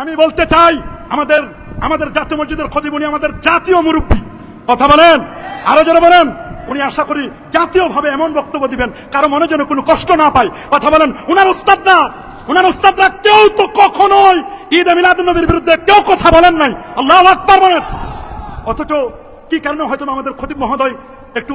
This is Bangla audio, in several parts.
আমি বলতে চাই, আমাদের আমাদের জাতীয় মসজিদের খতিব উনি আমাদের জাতীয় মুরব্বী। কথা বলেন? আরও যারা বলেন? উনি আশা করি জাতীয়ভাবে এমন বক্তব্য দিবেন, কারও মনে যেন কোনো কষ্ট না পায়। কথা বলেন, উনার উস্তাদ না উনার উস্তাদরা কেউ তো কখনোই ঈদ মিলাদ নবীর বিরুদ্ধে কেউ কথা বলেন নাই। আল্লাহ আকবার বলেন। অথচ কি কারণে হয়তো আমাদের খতিব মহোদয় একটু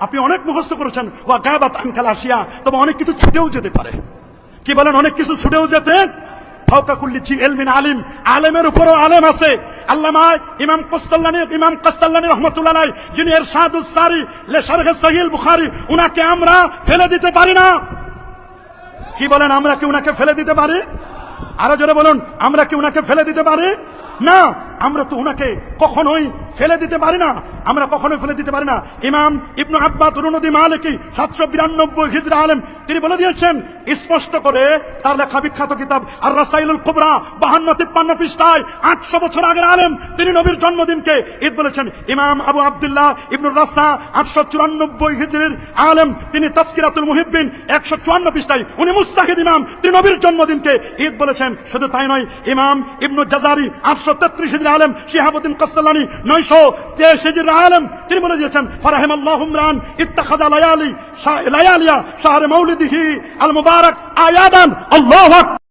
আপনি অনেক মুখস্থ করেছেন। ওয়া গাবাত আনকাল আসিয়া, তবে অনেক কিছু ছুটেও যেতে পারে। কি বলেন, অনেক কিছু ছুটেও যেতে? আলিম। আলেমের উপরও আলেম আছে। আল্লামা ইমাম কস্তাল্লানি ইমাম কস্তাল্লানি রহমতুল্লাহ যিনি এর সাদুস সারি লে শারহে সহিল বুখারী, উনাকে আমরা ফেলে দিতে পারি না। কি বলেন, আমরা কি উনাকে ফেলে দিতে পারি? আরও জোরে বলুন, আমরা কি উনাকে ফেলে দিতে পারি? না। আমরা তো ওনাকে কখনোই ফেলে দিতে পারি না। আমরা কখনোই ফেলে দিতে পারি না। ইমাম ইবনু আব্বা তরুণদী মালিকি সাতশো বিরানব্বই হিজরা আলেম, তিনি বলে দিয়েছেন স্পষ্ট করে তার লেখা বিখ্যাত কিতাব আর রাসাইলুল কুবরা, বাহান্ন তিপ্পান্ন পৃষ্ঠায়, আটশো বছর আগের আলেম, তিনি নবীর জন্মদিনকে ঈদ বলেছেন। ইমাম আবু আব্দুল্লাহ ইবনুর রাসা, আটশো চুরানব্বই হিজরির আলেম, তিনি তাস্কিরাতুল মুহিব্বিন, একশো চুয়ান্ন পৃষ্ঠায়। উনি মুস্তাহিদ ইমাম, তিনি নবীর জন্মদিনকে ঈদ বলেছেন। শুধু তাই নয়, ইমাম ইবনু জাজারি, আটশো তেত্রিশ হিজরি আলেম, শিহাবুদ্দিন কস্তালানি নয়শো তেইশ হিজরি আলেম, তিনি বলে দিয়েছেন ফারাহিম আল্লাহ ইত্তাখাদা লায়ালি লায়ালিয়া, শাহরে মৌলিদিহি আল মুবারক আয়াদান আল্লাহ